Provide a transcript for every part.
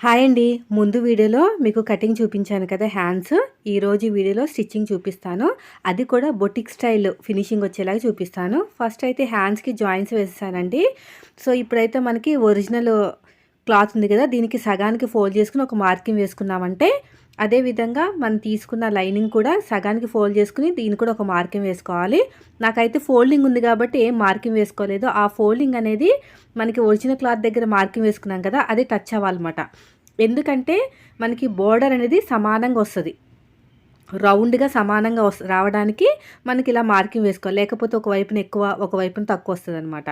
Hi అండి. ముందు వీడియోలో మీకు కటింగ్ చూపించాను కదా హ్యాండ్స్ ఈరోజు వీడియోలో స్టిచ్చింగ్ చూపిస్తాను. అది కూడా బొటిక్ స్టైల్ ఫినిషింగ్ వచ్చేలాగా చూపిస్తాను. ఫస్ట్ అయితే హ్యాండ్స్కి జాయింట్స్ వేసేసానండి సో ఇప్పుడైతే మనకి ఒరిజినల్ క్లాత్ ఉంది కదా దీనికి సగానికి ఫోల్డ్ చేసుకుని ఒక మార్కింగ్ వేసుకున్నామంటే అదేవిధంగా మనం తీసుకున్న లైనింగ్ కూడా సగానికి ఫోల్డ్ చేసుకుని దీన్ని కూడా ఒక మార్కింగ్ వేసుకోవాలి. నాకైతే ఫోల్డింగ్ ఉంది కాబట్టి ఏం మార్కింగ్ వేసుకోలేదు. ఆ ఫోల్డింగ్ అనేది మనకి ఒరిజినల్ క్లాత్ దగ్గర మార్కింగ్ వేసుకున్నాం కదా అది టచ్ అవ్వాలన్నమాట. ఎందుకంటే మనకి బోర్డర్ అనేది సమానంగా వస్తుంది. రౌండ్గా సమానంగా వస్ రావడానికి మనకి ఇలా మార్కింగ్ వేసుకోవాలి. లేకపోతే ఒక వైపున ఎక్కువ ఒక వైపున తక్కువ వస్తుంది అనమాట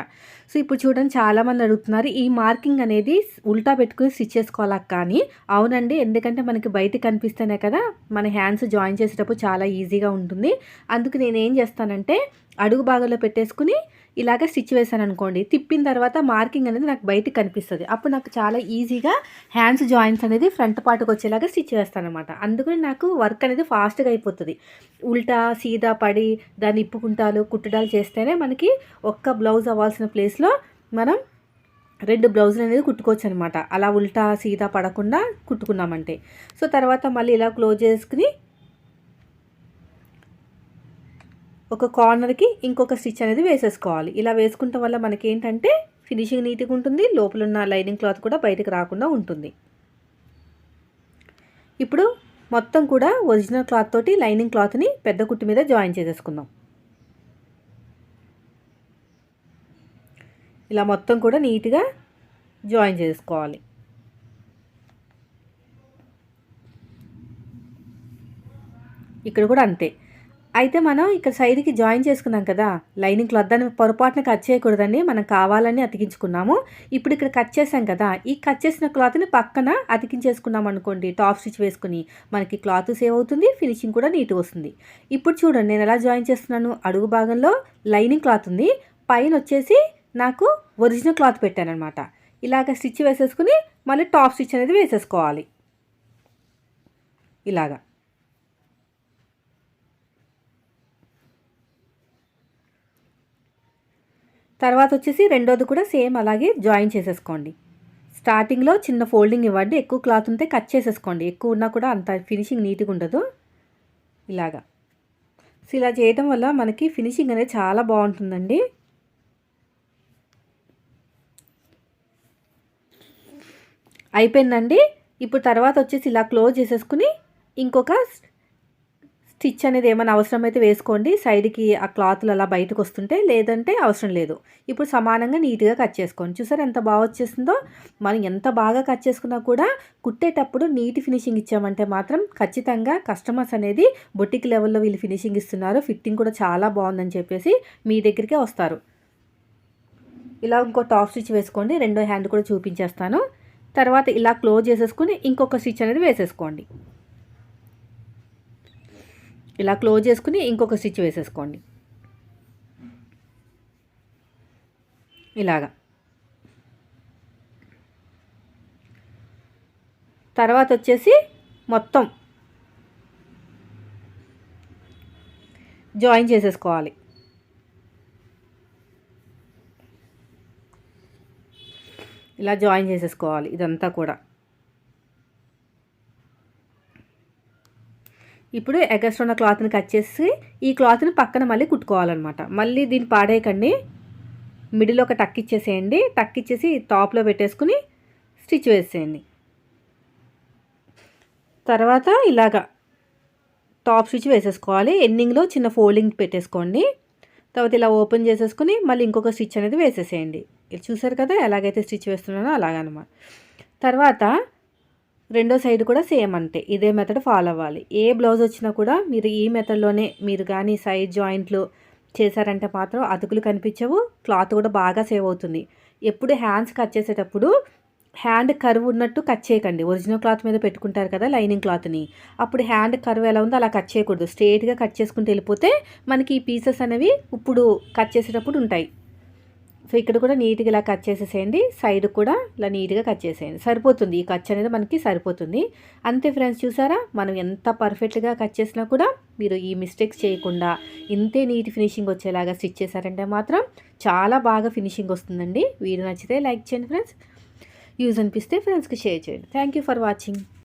సో ఇప్పుడు చూడండి చాలామంది అడుగుతున్నారు ఈ మార్కింగ్ అనేది ఉల్టా పెట్టుకుని స్టిచ్ చేసుకోవాలా? కానీ అవునండి. ఎందుకంటే మనకి బయట కనిపిస్తేనే కదా మన హ్యాండ్స్ జాయిన్ చేసేటప్పుడు చాలా ఈజీగా ఉంటుంది. అందుకు నేను ఏం చేస్తానంటే అడుగు భాగంలో పెట్టేసుకుని ఇలాగ స్టిచ్ వేసాను అనుకోండి తిప్పిన తర్వాత మార్కింగ్ అనేది నాకు బయటకు కనిపిస్తుంది. అప్పుడు నాకు చాలా ఈజీగా హ్యాండ్స్ జాయింట్స్ అనేది ఫ్రంట్ పార్ట్కి వచ్చేలాగా స్టిచ్ వేస్తాను అనమాట అందుకని నాకు వర్క్ అనేది ఫాస్ట్గా అయిపోతుంది. ఉల్టా సీదా పడి దాన్ని ఇప్పుకుంటాలు కుట్టడాలు చేస్తేనే మనకి ఒక్క బ్లౌజ్ అవ్వాల్సిన ప్లేస్లో మనం రెండు బ్లౌజులు అనేది కుట్టుకోవచ్చు అనమాట అలా ఉల్టా సీదా పడకుండా కుట్టుకున్నామంటే. సో తర్వాత మళ్ళీ ఇలా క్లోజ్ చేసుకుని ఒక కార్నర్కి ఇంకొక స్టిచ్ అనేది వేసేసుకోవాలి. ఇలా వేసుకుంటాం వల్ల మనకి ఏంటంటే ఫినిషింగ్ నీట్గా ఉంటుంది లోపల ఉన్న లైనింగ్ క్లాత్ కూడా బయటకు రాకుండా ఉంటుంది. ఇప్పుడు మొత్తం కూడా ఒరిజినల్ క్లాత్ తోటి లైనింగ్ క్లాత్ని పెద్ద కుట్టు మీద జాయిన్ చేసేసుకుందాం. ఇలా మొత్తం కూడా నీట్గా జాయిన్ చేసుకోవాలి. ఇక్కడ కూడా అంతే. అయితే మనం ఇక్కడ సైడ్కి జాయిన్ చేసుకున్నాం కదా లైనింగ్ క్లాత్ దాన్ని పొరపాటున కట్ చేయకూడదని మనం కావాలని అతికించుకున్నాము. ఇప్పుడు ఇక్కడ కట్ చేసాం కదా ఈ కట్ చేసిన క్లాత్ని పక్కన అతికించేసుకున్నాం అనుకోండి టాప్ స్టిచ్ వేసుకుని మనకి క్లాత్ సేవ్ అవుతుంది ఫినిషింగ్ కూడా నీట్గా వస్తుంది. ఇప్పుడు చూడండి నేను ఎలా జాయిన్ చేస్తున్నాను అడుగు భాగంలో లైనింగ్ క్లాత్ ఉంది పైన వచ్చేసి నాకు ఒరిజినల్ క్లాత్ పెట్టానమాట ఇలాగ స్టిచ్ వేసేసుకుని మళ్ళీ టాప్ స్టిచ్ అనేది వేసేసుకోవాలి. ఇలాగా. తర్వాత వచ్చేసి రెండోది కూడా సేమ్ అలాగే జాయిన్ చేసేసుకోండి. స్టార్టింగ్లో చిన్న ఫోల్డింగ్ ఇవ్వండి ఎక్కువ క్లాత్ ఉంటే కట్ చేసేసుకోండి. ఎక్కువ ఉన్నా కూడా అంత ఫినిషింగ్ నీట్గా ఉండదు. ఇలాగా. సో ఇలా చేయడం వల్ల మనకి ఫినిషింగ్ అనేది చాలా బాగుంటుందండి. అయిపోయిందండి. ఇప్పుడు తర్వాత వచ్చేసి ఇలా క్లోజ్ చేసేసుకుని ఇంకొక స్టిచ్ అనేది ఏమైనా అవసరమైతే వేసుకోండి. సైడ్కి ఆ క్లాత్లు అలా బయటకు వస్తుంటే లేదంటే అవసరం లేదు. ఇప్పుడు సమానంగా నీట్గా కట్ చేసుకోండి. చూసారు ఎంత బాగా వచ్చేసిందో? మనం ఎంత బాగా కట్ చేసుకున్నా కూడా కుట్టేటప్పుడు నీట్ ఫినిషింగ్ ఇచ్చామంటే మాత్రం ఖచ్చితంగా కస్టమర్స్ అనేది బొటిక్ లెవెల్లో వీళ్ళు ఫినిషింగ్ ఇస్తున్నారు. ఫిట్టింగ్ కూడా చాలా బాగుందని చెప్పేసి మీ దగ్గరికే వస్తారు. ఇలా ఇంకో టాప్ స్టిచ్ వేసుకోండి. రెండో హ్యాండ్ కూడా చూపించేస్తాను. తర్వాత ఇలా క్లోజ్ చేసేసుకుని ఇంకొక స్టిచ్ అనేది వేసేసుకోండి. ఇలా క్లోజ్ చేసుకుని ఇంకొక స్టిచ్ వేసేసుకోండి. ఇలాగా. తర్వాత వచ్చేసి మొత్తం జాయిన్ చేసేసుకోవాలి. ఇలా జాయిన్ చేసేసుకోవాలి ఇదంతా కూడా. ఇప్పుడు ఎగస్ట్ ఉన్న క్లాత్ని కట్ చేసి ఈ క్లాత్ని పక్కన మళ్ళీ కుట్టుకోవాలన్నమాట. మళ్ళీ దీన్ని పాడేయకండి. మిడిల్ ఒక టక్ ఇచ్చేసేయండి. టక్ ఇచ్చేసి టాప్లో పెట్టేసుకుని స్టిచ్ వేసేయండి. తర్వాత ఇలాగా టాప్ స్టిచ్ వేసేసుకోవాలి. ఎండింగ్లో చిన్న ఫోల్డింగ్ పెట్టేసుకోండి. తర్వాత ఇలా ఓపెన్ చేసేసుకుని మళ్ళీ ఇంకొక స్టిచ్ అనేది వేసేసేయండి. చూసారు కదా ఎలాగైతే స్టిచ్ వేస్తున్నానో అలాగనమాట. తర్వాత రెండో సైడ్ కూడా సేమ్ అంటే ఇదే మెథడ్ ఫాలో అవ్వాలి. ఏ బ్లౌజ్ వచ్చినా కూడా మీరు ఈ మెథడ్లోనే మీరు కానీ సైడ్ జాయింట్లు చేశారంటే మాత్రం అతుకులు కనిపించవు క్లాత్ కూడా బాగా సేవ్ అవుతుంది. ఎప్పుడు హ్యాండ్స్ కట్ చేసేటప్పుడు హ్యాండ్ కర్వ్ ఉన్నట్టు కట్ చేయకండి. ఒరిజినల్ క్లాత్ మీద పెట్టుకుంటారు కదా లైనింగ్ క్లాత్ని అప్పుడు హ్యాండ్ కర్వ్ ఎలా ఉందో అలా కట్ చేయకూడదు. స్ట్రేట్గా కట్ చేసుకుంటూ వెళ్ళిపోతే మనకి ఈ పీసెస్ అనేవి ఇప్పుడు కట్ చేసేటప్పుడు ఉంటాయి. సో ఇక్కడ కూడా నీట్గా ఇలా కట్ చేసేసేయండి. సైడ్ కూడా ఇలా నీట్గా కట్ చేసేయండి. సరిపోతుంది. ఈ కచ్ అనేది మనకి సరిపోతుంది. అంతే ఫ్రెండ్స్ చూసారా? మనం ఎంత పర్ఫెక్ట్గా కట్ చేసినా కూడా మీరు ఈ మిస్టేక్స్ చేయకుండా ఇంతే నీట్ ఫినిషింగ్ వచ్చేలాగా స్టిచ్ చేశారంటే మాత్రం చాలా బాగా ఫినిషింగ్ వస్తుందండి. వీడియో నచ్చితే లైక్ చేయండి ఫ్రెండ్స్. యూజ్ అనిపిస్తే ఫ్రెండ్స్కి షేర్ చేయండి. Thank you for watching.